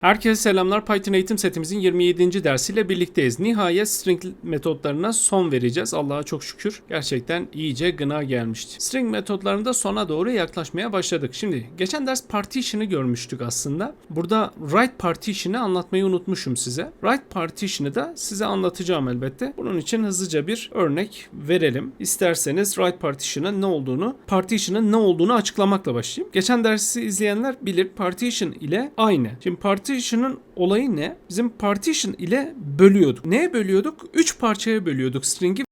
Herkese selamlar. Python eğitim setimizin 27. dersiyle birlikteyiz. Nihayet string metotlarına son vereceğiz. Allah'a çok şükür. Gerçekten iyice gına gelmişti. String metotlarında sona doğru yaklaşmaya başladık. Şimdi geçen ders partition'ı görmüştük aslında. Burada write partition'ı anlatmayı unutmuşum size. Write partition'ı da size anlatacağım elbette. Bunun için hızlıca bir örnek verelim. İsterseniz write partition'ın ne olduğunu, partition'ın ne olduğunu açıklamakla başlayayım. Geçen dersi izleyenler bilir partition ile aynı. Şimdi partition'ın olayı ne? Bizim partition ile bölüyorduk. Neye bölüyorduk? 3 parçaya bölüyorduk string'i.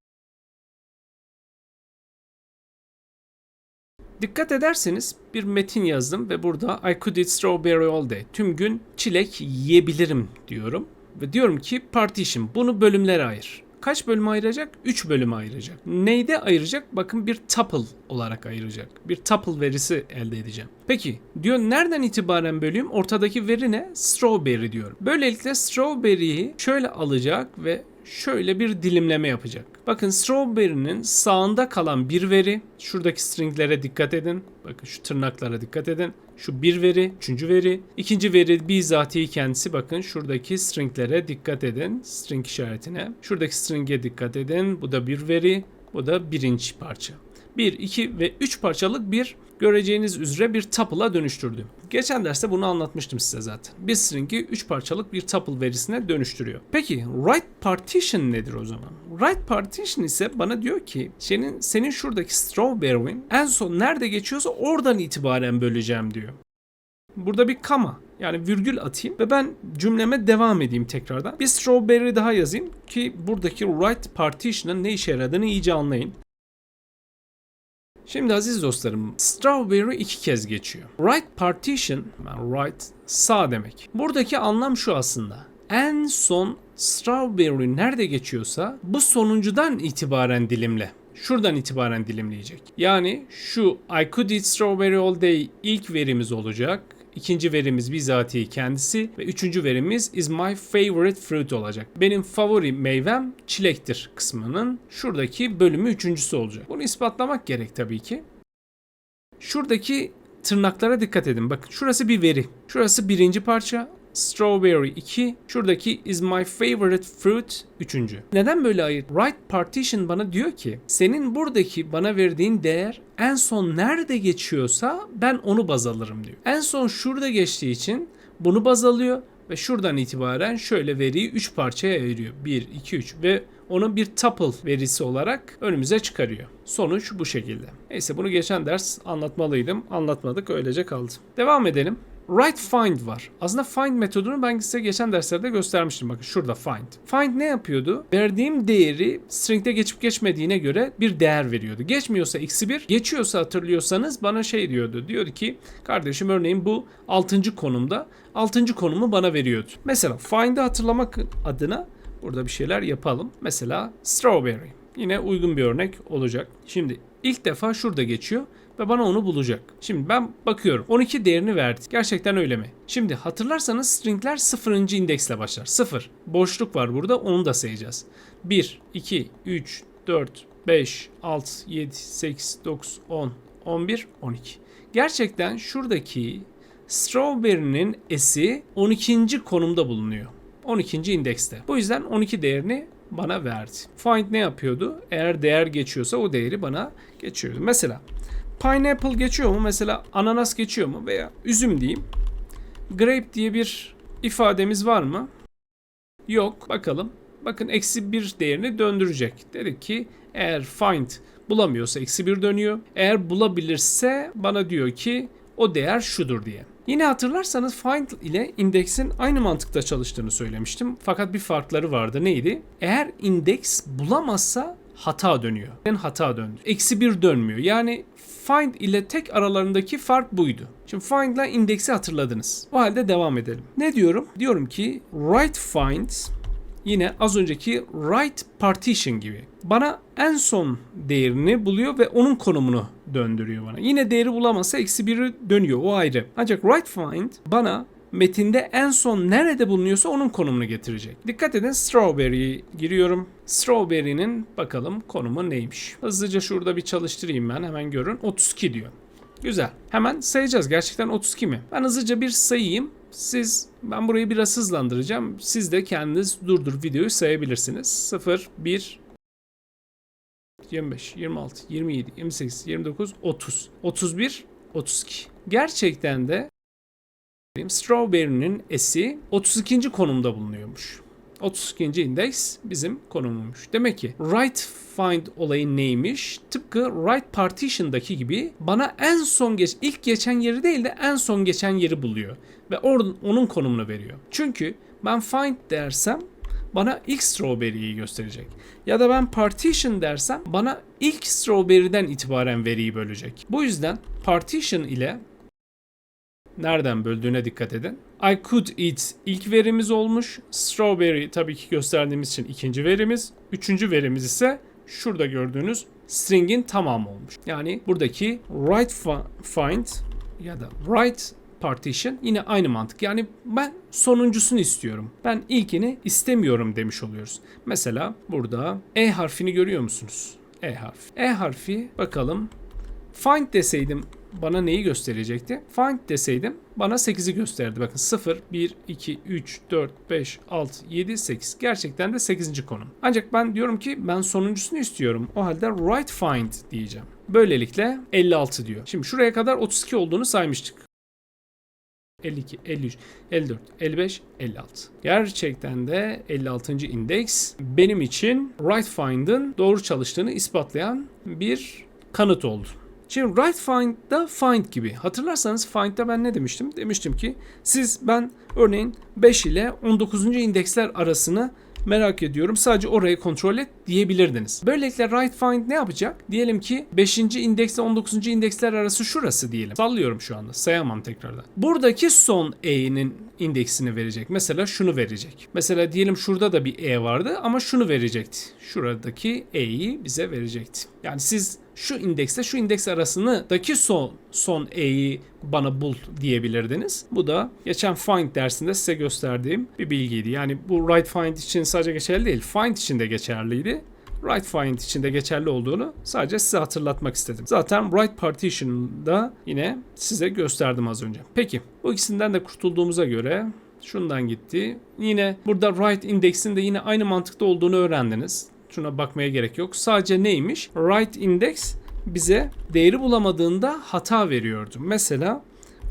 Dikkat ederseniz bir metin yazdım ve burada I could eat strawberry all day. Tüm gün çilek yiyebilirim diyorum. Ve diyorum ki partition bunu bölümlere ayır. Kaç bölüme ayıracak? 3 bölüme ayıracak. Neyde ayıracak? Bakın bir tuple olarak ayıracak. Bir tuple verisi elde edeceğim. Peki diyor nereden itibaren böleyim? Ortadaki veri ne? Strawberry diyorum. Böylelikle strawberry'yi şöyle alacak ve şöyle bir dilimleme yapacak. Bakın strawberry'nin sağında kalan bir veri. Şuradaki stringlere dikkat edin. Bakın şu tırnaklara dikkat edin. Şu bir veri, üçüncü veri. ikinci veri bizatihi kendisi. Bakın şuradaki stringlere dikkat edin. String işaretine. Şuradaki string'e dikkat edin. Bu da bir veri. Bu da birinci parça. 1, 2 ve 3 parçalık bir göreceğiniz üzere bir tuple'a dönüştürdüm. Geçen derste bunu anlatmıştım size zaten. Bir string'i 3 parçalık bir tuple verisine dönüştürüyor. Peki write partition nedir o zaman? Write partition ise bana diyor ki senin senin şuradaki strawberry'in en son nerede geçiyorsa oradan itibaren böleceğim diyor. Burada bir kama yani virgül atayım ve ben cümleme devam edeyim tekrardan. Bir strawberry daha yazayım ki buradaki write partition'ın ne işe yaradığını iyice anlayın. Şimdi aziz dostlarım, strawberry iki kez geçiyor. Right partition, right sağ demek. Buradaki anlam şu aslında. En son strawberry nerede geçiyorsa bu sonuncudan itibaren dilimle. Şuradan itibaren dilimleyecek. Yani şu I could eat strawberry all day ilk verimiz olacak. İkinci verimiz bizatihi kendisi ve üçüncü verimiz is my favorite fruit olacak. Benim favori meyvem çilektir kısmının şuradaki bölümü üçüncüsü olacak. Bunu ispatlamak gerek tabii ki. Şuradaki tırnaklara dikkat edin. Bakın şurası bir veri. Şurası birinci parça. Strawberry 2. Şuradaki is my favorite fruit 3. Neden böyle ayır? Right partition bana diyor ki senin buradaki bana verdiğin değer en son nerede geçiyorsa ben onu baz alırım diyor. En son şurada geçtiği için bunu baz alıyor ve şuradan itibaren şöyle veriyi 3 parçaya ayırıyor. 1, 2, 3 ve onu bir tuple verisi olarak önümüze çıkarıyor. Sonuç bu şekilde. Neyse bunu geçen ders anlatmalıydım. Anlatmadık öylece kaldı. Devam edelim. Write find var. Aslında find metodunu ben size geçen derslerde göstermiştim. Bakın şurada find. Find ne yapıyordu? Verdiğim değeri string'de geçip geçmediğine göre bir değer veriyordu. Geçmiyorsa eksi 1, geçiyorsa hatırlıyorsanız bana şey diyordu. Diyordu ki kardeşim örneğin bu 6. konumda 6. konumu bana veriyordu. Mesela find'i hatırlamak adına burada bir şeyler yapalım. Mesela strawberry. Yine uygun bir örnek olacak. Şimdi ilk defa şurada geçiyor ve bana onu bulacak. Şimdi ben bakıyorum. 12 değerini verdi. Gerçekten öyle mi? Şimdi hatırlarsanız stringler 0. indeksle başlar. 0. Boşluk var burada onu da sayacağız. 1, 2, 3, 4, 5, 6, 7, 8, 9, 10, 11, 12. Gerçekten şuradaki strawberry'nin esi 12. konumda bulunuyor. 12. indekste. Bu yüzden 12 değerini bana verdi. Find ne yapıyordu? Eğer değer geçiyorsa o değeri bana geçiyordu. Mesela pineapple geçiyor mu? Mesela ananas geçiyor mu? Veya üzüm diyeyim. Grape diye bir ifademiz var mı? Yok. Bakalım. Bakın eksi bir değerini döndürecek. Dedik ki eğer find bulamıyorsa eksi bir dönüyor. Eğer bulabilirse bana diyor ki o değer şudur diye. Yine hatırlarsanız find ile indeksin aynı mantıkta çalıştığını söylemiştim. Fakat bir farkları vardı. Neydi? Eğer indeks bulamazsa hata dönüyor. Yani hata döndü. Eksi bir dönmüyor. Yani find ile tek aralarındaki fark buydu. Şimdi find ile indeksi hatırladınız. O halde devam edelim. Ne diyorum? Diyorum ki write find yine az önceki write partition gibi. Bana en son değerini buluyor ve onun konumunu döndürüyor bana. Yine değeri bulamazsa eksi biri dönüyor o ayrı. Ancak write find bana metinde en son nerede bulunuyorsa onun konumunu getirecek. Dikkat edin strawberry'yi giriyorum. Strawberry'nin bakalım konumu neymiş. Hızlıca şurada bir çalıştırayım ben hemen görün. 32 diyor. Güzel. Hemen sayacağız. Gerçekten 32 mi? Ben hızlıca bir sayayım. Siz ben burayı biraz hızlandıracağım. Siz de kendiniz durdur videoyu sayabilirsiniz. 0 1 25, 26, 27, 28, 29, 30, 31, 32. Gerçekten de Strawberry'nin esi 32. konumda bulunuyormuş. 32. indeks bizim konumummuş. Demek ki right find olayı neymiş? Tıpkı right partition'daki gibi bana en son geç ilk geçen yeri değil de en son geçen yeri buluyor ve or- onun konumunu veriyor. Çünkü ben find dersem bana ilk strawberry'yi gösterecek. Ya da ben partition dersem bana ilk strawberry'den itibaren veriyi bölecek. Bu yüzden partition ile nereden böldüğüne dikkat edin. I could eat ilk verimiz olmuş. Strawberry tabii ki gösterdiğimiz için ikinci verimiz. Üçüncü verimiz ise şurada gördüğünüz string'in tamamı olmuş. Yani buradaki right fi- find ya da right partition yine aynı mantık. Yani ben sonuncusunu istiyorum. Ben ilkini istemiyorum demiş oluyoruz. Mesela burada E harfini görüyor musunuz? E harfi. E harfi bakalım Find deseydim bana neyi gösterecekti? Find deseydim bana 8'i gösterdi. Bakın 0, 1, 2, 3, 4, 5, 6, 7, 8. Gerçekten de 8. konum. Ancak ben diyorum ki ben sonuncusunu istiyorum. O halde right find diyeceğim. Böylelikle 56 diyor. Şimdi şuraya kadar 32 olduğunu saymıştık. 52, 53, 54, 55, 56. Gerçekten de 56. indeks benim için right find'ın doğru çalıştığını ispatlayan bir kanıt oldu. Şimdi right find'da find gibi. Hatırlarsanız find'da ben ne demiştim? Demiştim ki siz ben örneğin 5 ile 19. indeksler arasını merak ediyorum. Sadece orayı kontrol et diyebilirdiniz. Böylelikle right find ne yapacak? Diyelim ki 5. indeksle 19. indeksler arası şurası diyelim. Sallıyorum şu anda. Sayamam tekrardan. Buradaki son e'nin indeksini verecek. Mesela şunu verecek. Mesela diyelim şurada da bir e vardı ama şunu verecekti. Şuradaki e'yi bize verecekti. Yani siz şu indekse şu indeks arasındaki son son e'yi bana bul diyebilirdiniz. Bu da geçen find dersinde size gösterdiğim bir bilgiydi. Yani bu right find için sadece geçerli değil, find için de geçerliydi. Right find için de geçerli olduğunu sadece size hatırlatmak istedim. Zaten right partition'da yine size gösterdim az önce. Peki bu ikisinden de kurtulduğumuza göre şundan gitti. Yine burada right index'in de yine aynı mantıkta olduğunu öğrendiniz. Şuna bakmaya gerek yok. Sadece neymiş? Right index bize değeri bulamadığında hata veriyordu. Mesela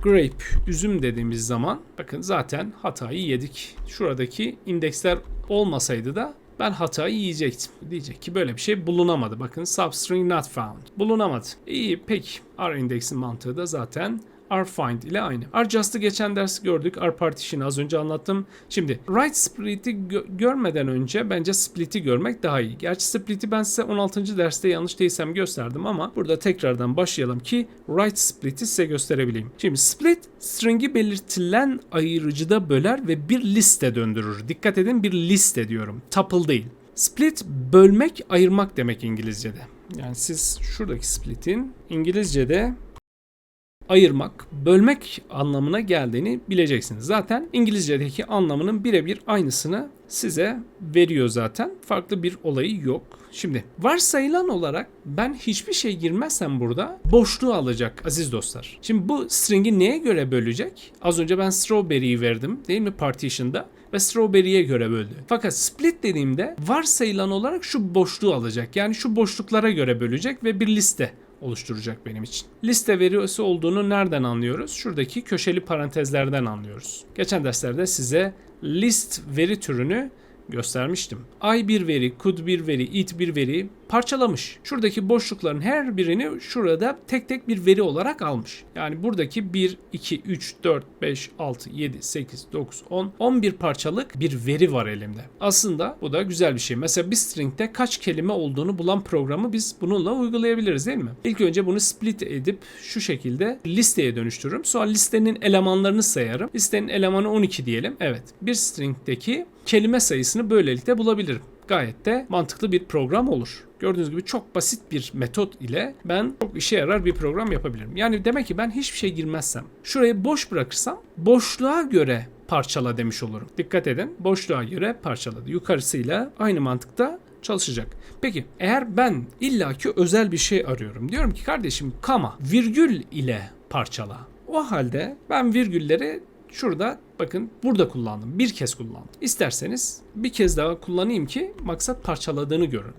grape, üzüm dediğimiz zaman bakın zaten hatayı yedik. Şuradaki indeksler olmasaydı da ben hatayı yiyecektim. Diyecek ki böyle bir şey bulunamadı. Bakın substring not found. Bulunamadı. İyi peki. R indeksin mantığı da zaten rfind ile aynı. rjust'ı geçen ders gördük. rpartition'ı az önce anlattım. Şimdi right split'i gö- görmeden önce bence split'i görmek daha iyi. Gerçi split'i ben size 16. derste yanlış değilsem gösterdim ama burada tekrardan başlayalım ki right split'i size gösterebileyim. Şimdi split string'i belirtilen ayırıcıda böler ve bir liste döndürür. Dikkat edin bir liste diyorum. Tuple değil. Split bölmek, ayırmak demek İngilizce'de. Yani siz şuradaki split'in İngilizce'de ayırmak, bölmek anlamına geldiğini bileceksiniz. Zaten İngilizce'deki anlamının birebir aynısını size veriyor zaten. Farklı bir olayı yok. Şimdi varsayılan olarak ben hiçbir şey girmezsem burada boşluğu alacak aziz dostlar. Şimdi bu string'i neye göre bölecek? Az önce ben strawberry'yi verdim değil mi partition'da? ve strawberry'e göre böldü. Fakat split dediğimde varsayılan olarak şu boşluğu alacak. Yani şu boşluklara göre bölecek ve bir liste oluşturacak benim için. Liste verisi olduğunu nereden anlıyoruz? Şuradaki köşeli parantezlerden anlıyoruz. Geçen derslerde size list veri türünü göstermiştim. I bir veri, could bir veri, it bir veri parçalamış. Şuradaki boşlukların her birini şurada tek tek bir veri olarak almış. Yani buradaki 1, 2, 3, 4, 5, 6, 7, 8, 9, 10, 11 parçalık bir veri var elimde. Aslında bu da güzel bir şey. Mesela bir string'de kaç kelime olduğunu bulan programı biz bununla uygulayabiliriz değil mi? İlk önce bunu split edip şu şekilde listeye dönüştürürüm. Sonra listenin elemanlarını sayarım. Listenin elemanı 12 diyelim. Evet. Bir string'deki kelime sayısını böylelikle bulabilirim. Gayet de mantıklı bir program olur. Gördüğünüz gibi çok basit bir metot ile ben çok işe yarar bir program yapabilirim. Yani demek ki ben hiçbir şey girmezsem, şurayı boş bırakırsam boşluğa göre parçala demiş olurum. Dikkat edin boşluğa göre parçaladı. Yukarısıyla aynı mantıkta çalışacak. Peki eğer ben illaki özel bir şey arıyorum. Diyorum ki kardeşim kama virgül ile parçala. O halde ben virgülleri şurada bakın burada kullandım. Bir kez kullandım. İsterseniz bir kez daha kullanayım ki maksat parçaladığını görün.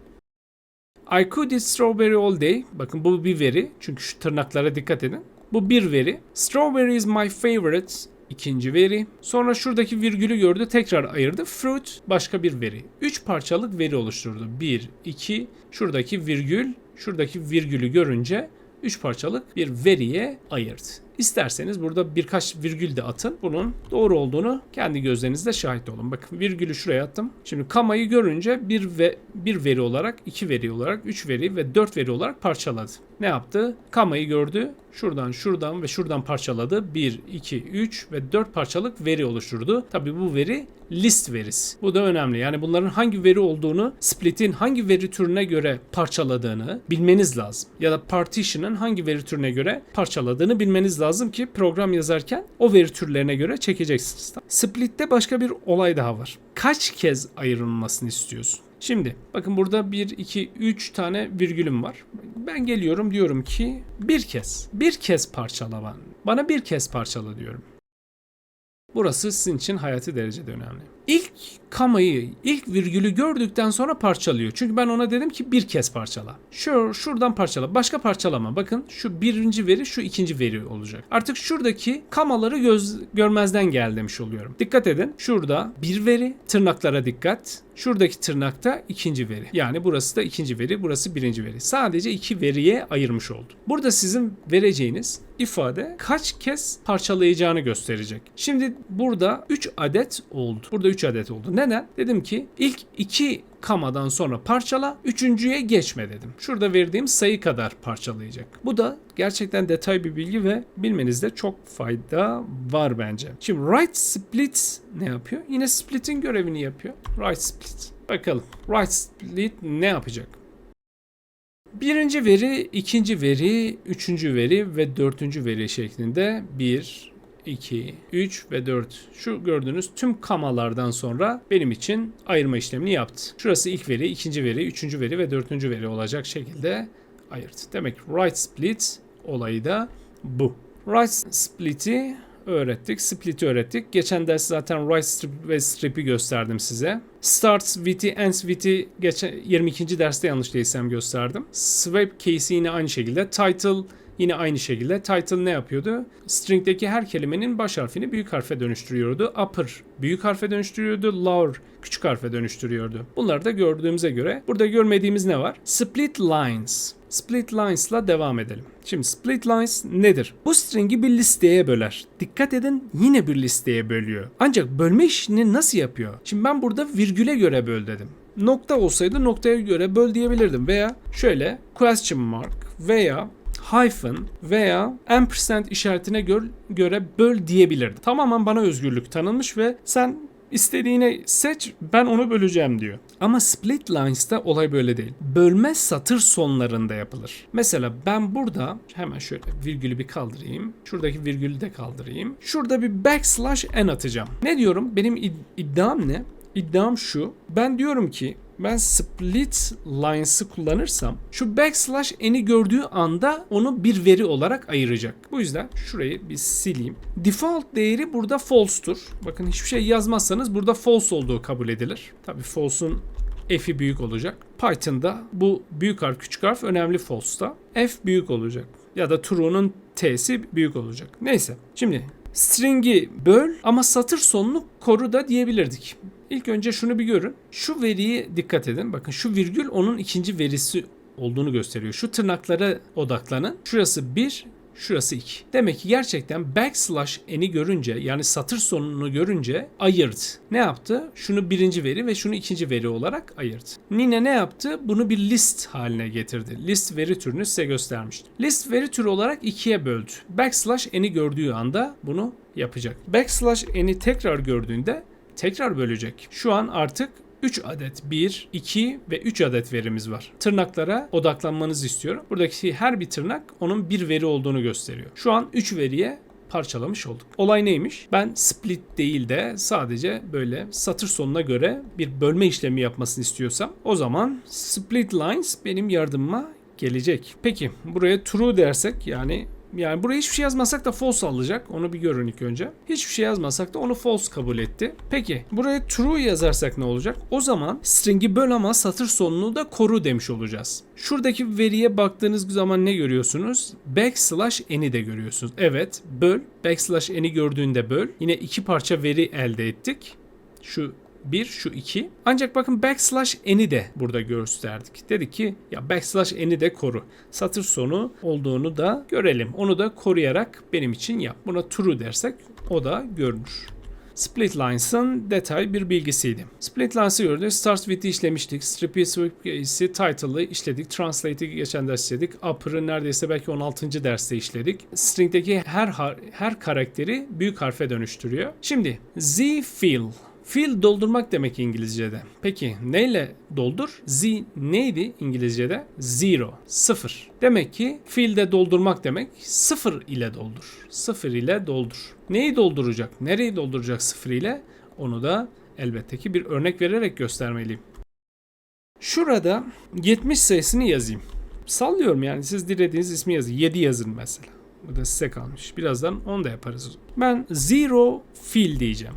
I could eat strawberry all day. Bakın bu bir veri. Çünkü şu tırnaklara dikkat edin. Bu bir veri. Strawberry is my favorite. ikinci veri. Sonra şuradaki virgülü gördü. Tekrar ayırdı. Fruit başka bir veri. Üç parçalık veri oluşturdu. Bir, iki. Şuradaki virgül. Şuradaki virgülü görünce üç parçalık bir veriye ayırdı. İsterseniz burada birkaç virgül de atın. Bunun doğru olduğunu kendi gözlerinizle şahit olun. Bakın virgülü şuraya attım. Şimdi kamayı görünce bir ve bir veri olarak, iki veri olarak, üç veri ve dört veri olarak parçaladı. Ne yaptı? Kamayı gördü. Şuradan, şuradan ve şuradan parçaladı. 1, 2, 3 ve 4 parçalık veri oluşturdu. Tabii bu veri list verisi. Bu da önemli. Yani bunların hangi veri olduğunu, split'in hangi veri türüne göre parçaladığını bilmeniz lazım. Ya da partition'ın hangi veri türüne göre parçaladığını bilmeniz lazım ki program yazarken o veri türlerine göre çekeceksiniz. Split'te başka bir olay daha var. Kaç kez ayrılmasını istiyorsun? Şimdi bakın burada 1, 2, 3 tane virgülüm var. Ben geliyorum diyorum ki bir kez. Bir kez parçala bana. Bana bir kez parçala diyorum. Burası sizin için hayati derecede önemli. İlk kamayı, ilk virgülü gördükten sonra parçalıyor. Çünkü ben ona dedim ki bir kez parçala. Şu, şuradan parçala. Başka parçalama. Bakın şu birinci veri, şu ikinci veri olacak. Artık şuradaki kamaları göz, görmezden gel demiş oluyorum. Dikkat edin. Şurada bir veri, tırnaklara dikkat. Şuradaki tırnakta ikinci veri. Yani burası da ikinci veri, burası birinci veri. Sadece iki veriye ayırmış oldu. Burada sizin vereceğiniz ifade kaç kez parçalayacağını gösterecek. Şimdi burada 3 adet oldu. Burada 3 adet oldu. Neden? Dedim ki ilk 2 kamadan sonra parçala, üçüncüye geçme dedim. Şurada verdiğim sayı kadar parçalayacak. Bu da gerçekten detay bir bilgi ve bilmenizde çok fayda var bence. Şimdi right split ne yapıyor? Yine split'in görevini yapıyor. Right split. Bakalım right split ne yapacak? Birinci veri, ikinci veri, üçüncü veri ve dördüncü veri şeklinde 1, 2, 3 ve 4 şu gördüğünüz tüm kamalardan sonra benim için ayırma işlemini yaptı. Şurası ilk veri, ikinci veri, üçüncü veri ve dördüncü veri olacak şekilde ayırdı. Demek right split olayı da bu. Right split'i öğrettik. Split'i öğrettik. Geçen ders zaten right strip ve strip'i gösterdim size. Start with'i, ends with'i geçen 22. derste yanlış değilsem gösterdim. Swap case'i yine aynı şekilde. Title Yine aynı şekilde title ne yapıyordu? String'deki her kelimenin baş harfini büyük harfe dönüştürüyordu. Upper büyük harfe dönüştürüyordu. Lower küçük harfe dönüştürüyordu. Bunları da gördüğümüze göre burada görmediğimiz ne var? Split lines. Split lines'la devam edelim. Şimdi split lines nedir? Bu string'i bir listeye böler. Dikkat edin yine bir listeye bölüyor. Ancak bölme işini nasıl yapıyor? Şimdi ben burada virgüle göre böl dedim. Nokta olsaydı noktaya göre böl diyebilirdim. Veya şöyle question mark veya hyphen veya ampersand işaretine gö göre böl diyebilirdi. Tamamen bana özgürlük tanınmış ve sen istediğine seç ben onu böleceğim diyor. Ama split lines'ta olay böyle değil. Bölme satır sonlarında yapılır. Mesela ben burada hemen şöyle virgülü bir kaldırayım. Şuradaki virgülü de kaldırayım. Şurada bir backslash n atacağım. Ne diyorum? Benim id- iddiam ne? İddiam şu. Ben diyorum ki ben split lines'ı kullanırsam şu backslash n'i gördüğü anda onu bir veri olarak ayıracak. Bu yüzden şurayı bir sileyim. Default değeri burada false'tur. Bakın hiçbir şey yazmazsanız burada false olduğu kabul edilir. Tabii false'un f'i büyük olacak. Python'da bu büyük harf küçük harf önemli false'da. F büyük olacak. Ya da true'nun t'si büyük olacak. Neyse. Şimdi string'i böl ama satır sonunu koru da diyebilirdik. İlk önce şunu bir görün. Şu veriyi dikkat edin. Bakın şu virgül onun ikinci verisi olduğunu gösteriyor. Şu tırnaklara odaklanın. Şurası 1, şurası 2. Demek ki gerçekten backslash n'i görünce yani satır sonunu görünce ayırdı. Ne yaptı? Şunu birinci veri ve şunu ikinci veri olarak ayırdı. Nine ne yaptı? Bunu bir list haline getirdi. List veri türünü size göstermiştim. List veri türü olarak ikiye böldü. Backslash n'i gördüğü anda bunu yapacak. Backslash n'i tekrar gördüğünde tekrar bölecek. Şu an artık 3 adet 1, 2 ve 3 adet verimiz var. Tırnaklara odaklanmanızı istiyorum. Buradaki her bir tırnak onun bir veri olduğunu gösteriyor. Şu an 3 veriye parçalamış olduk. Olay neymiş? Ben split değil de sadece böyle satır sonuna göre bir bölme işlemi yapmasını istiyorsam o zaman split lines benim yardımıma gelecek. Peki buraya true dersek yani yani buraya hiçbir şey yazmasak da false alacak. Onu bir görün ilk önce. Hiçbir şey yazmasak da onu false kabul etti. Peki buraya true yazarsak ne olacak? O zaman string'i böl ama satır sonunu da koru demiş olacağız. Şuradaki veriye baktığınız zaman ne görüyorsunuz? Backslash n'i de görüyorsunuz. Evet böl. Backslash n'i gördüğünde böl. Yine iki parça veri elde ettik. Şu 1 şu 2. Ancak bakın backslash n'i de burada gösterdik. Dedik ki ya backslash n'i de koru. Satır sonu olduğunu da görelim. Onu da koruyarak benim için yap. Buna true dersek o da görünür. Split Lines'ın detay bir bilgisiydi. Split Lines'ı gördük. Start with'i işlemiştik. Strip'i, Sweep'i, Title'ı işledik. Translate'i geçen ders işledik. Upper'ı neredeyse belki 16. derste işledik. String'deki her her karakteri büyük harfe dönüştürüyor. Şimdi Z fill Fill doldurmak demek İngilizce'de. Peki neyle doldur? Z neydi İngilizce'de? Zero, sıfır. Demek ki fill'de doldurmak demek sıfır ile doldur. Sıfır ile doldur. Neyi dolduracak? Nereyi dolduracak sıfır ile? Onu da elbette ki bir örnek vererek göstermeliyim. Şurada 70 sayısını yazayım. Sallıyorum yani siz dilediğiniz ismi yazın. 7 yazın mesela. Bu da size kalmış. Birazdan 10 da yaparız. Ben zero fill diyeceğim.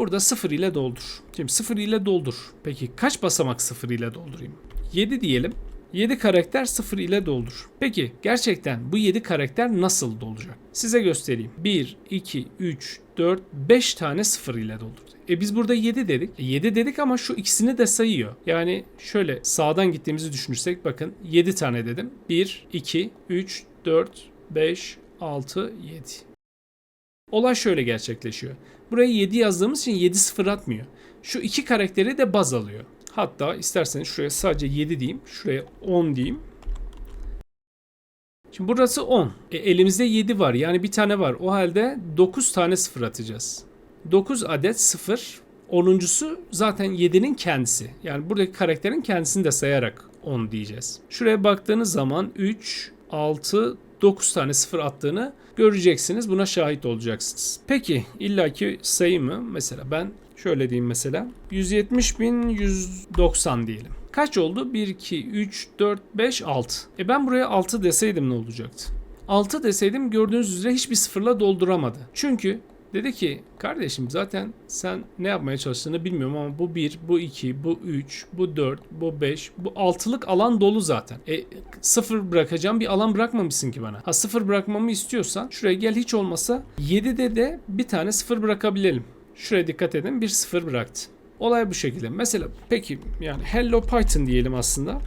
Burada 0 ile doldur. Şimdi 0 ile doldur. Peki kaç basamak 0 ile doldurayım? 7 diyelim. 7 karakter 0 ile doldur. Peki gerçekten bu 7 karakter nasıl dolacak? Size göstereyim. 1, 2, 3, 4, 5 tane 0 ile doldur. E biz burada 7 dedik. E 7 dedik ama şu ikisini de sayıyor. Yani şöyle sağdan gittiğimizi düşünürsek bakın 7 tane dedim. 1, 2, 3, 4, 5, 6, 7. Olay şöyle gerçekleşiyor. Buraya 7 yazdığımız için 7 sıfır atmıyor. Şu iki karakteri de baz alıyor. Hatta isterseniz şuraya sadece 7 diyeyim. Şuraya 10 diyeyim. Şimdi burası 10. E, elimizde 7 var. Yani bir tane var. O halde 9 tane sıfır atacağız. 9 adet sıfır. 10'uncusu zaten 7'nin kendisi. Yani buradaki karakterin kendisini de sayarak 10 diyeceğiz. Şuraya baktığınız zaman 3, 6, 9 tane sıfır attığını göreceksiniz. Buna şahit olacaksınız. Peki illaki sayı mı? Mesela ben şöyle diyeyim mesela 170.190 diyelim. Kaç oldu? 1, 2, 3, 4, 5, 6. E ben buraya 6 deseydim ne olacaktı? 6 deseydim gördüğünüz üzere hiçbir sıfırla dolduramadı. Çünkü dedi ki kardeşim zaten sen ne yapmaya çalıştığını bilmiyorum ama bu 1, bu 2, bu 3, bu 4, bu 5, bu 6'lık alan dolu zaten. E sıfır bırakacağım bir alan bırakmamışsın ki bana. Ha sıfır bırakmamı istiyorsan şuraya gel hiç olmasa 7'de de bir tane sıfır bırakabilelim. Şuraya dikkat edin bir sıfır bıraktı. Olay bu şekilde. Mesela peki yani Hello Python diyelim aslında.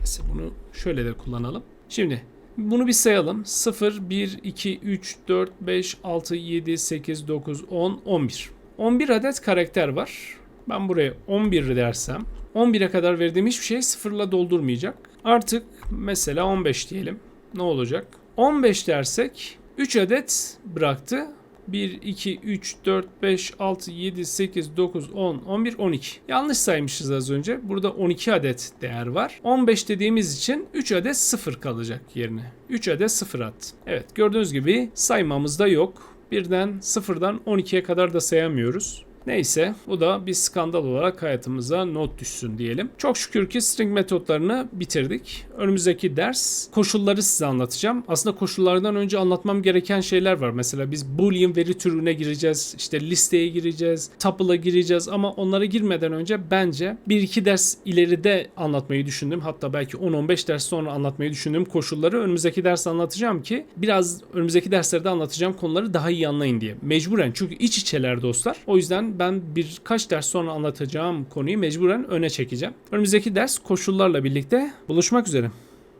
Mesela bunu şöyle de kullanalım. Şimdi bunu bir sayalım. 0, 1, 2, 3, 4, 5, 6, 7, 8, 9, 10, 11. 11 adet karakter var. Ben buraya 11 dersem 11'e kadar verdiğim hiçbir şey sıfırla doldurmayacak. Artık mesela 15 diyelim. Ne olacak? 15 dersek 3 adet bıraktı. 1, 2, 3, 4, 5, 6, 7, 8, 9, 10, 11, 12. Yanlış saymışız az önce. Burada 12 adet değer var. 15 dediğimiz için 3 adet 0 kalacak yerine. 3 adet 0 at. Evet gördüğünüz gibi saymamız da yok. Birden sıfırdan 12'ye kadar da sayamıyoruz. Neyse bu da bir skandal olarak hayatımıza not düşsün diyelim. Çok şükür ki string metotlarını bitirdik. Önümüzdeki ders koşulları size anlatacağım. Aslında koşullardan önce anlatmam gereken şeyler var. Mesela biz boolean veri türüne gireceğiz. işte listeye gireceğiz. Tuple'a gireceğiz ama onlara girmeden önce bence bir iki ders ileride anlatmayı düşündüm. Hatta belki 10-15 ders sonra anlatmayı düşündüğüm koşulları önümüzdeki ders anlatacağım ki biraz önümüzdeki derslerde anlatacağım konuları daha iyi anlayın diye. Mecburen çünkü iç içeler dostlar. O ben birkaç ders sonra anlatacağım konuyu mecburen öne çekeceğim. Önümüzdeki ders koşullarla birlikte buluşmak üzere.